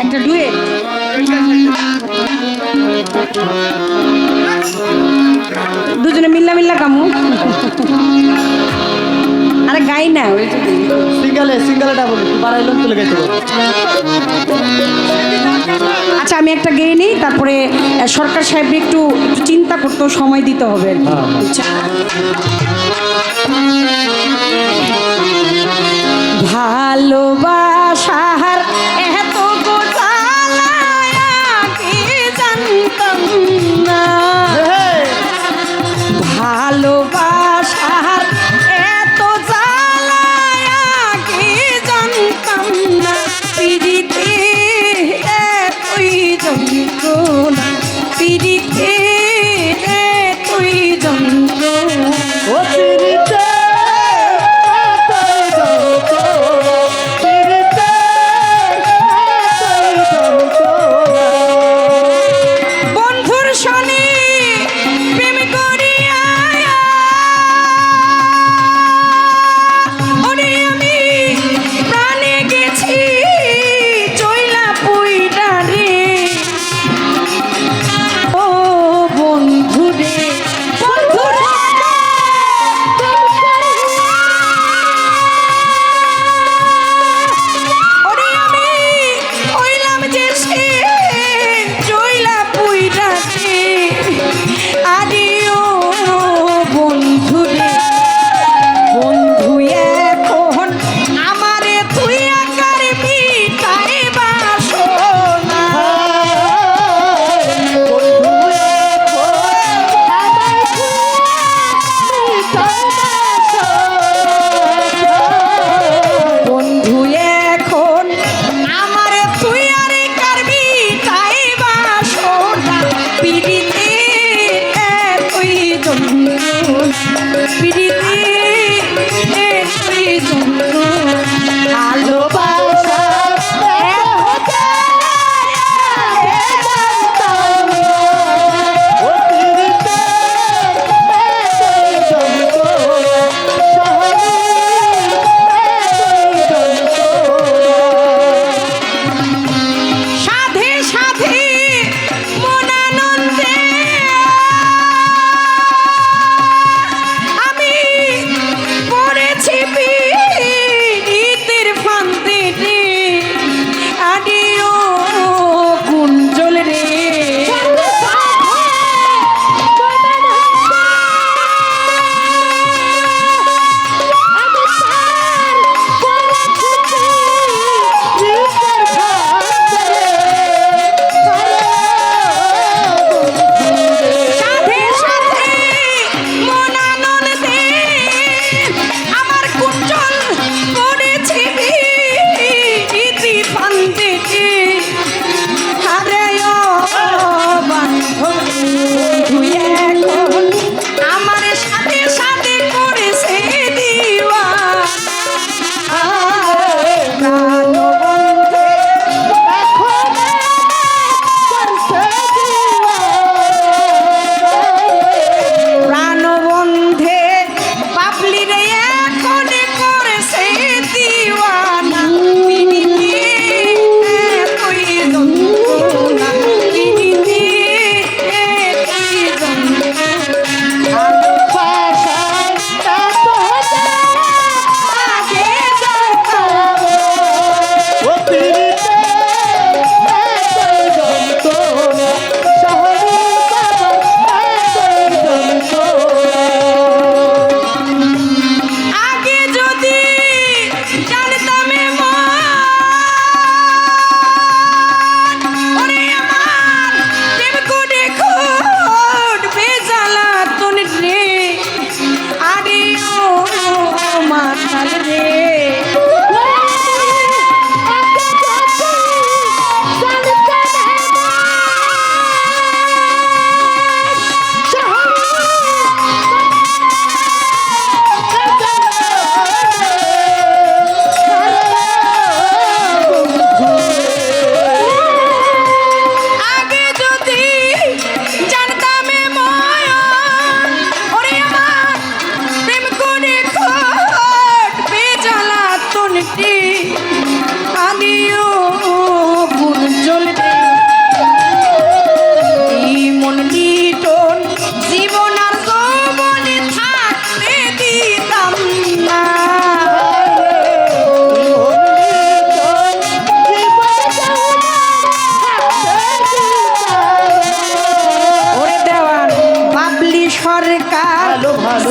একটা ডুয়েট দুজনে মিল্লা মিল্লা কামু আরে গাই না ওই। সিঙ্গেলে তুলে গাইতে আচ্ছা আমি একটা গেয়ে নিই তারপরে সরকার সাহেব একটু চিন্তা করতেও সময় দিতে হবে হ্যাঁ। আচ্ছা।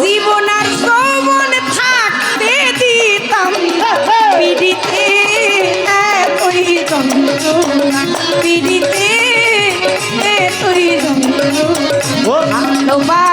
জীবন আর যৌবন থাকতে দিতাম। পিড়িতে এতই যন্ত্রণা পিড়িতে এতই যন্ত্রণা। ভালোবাস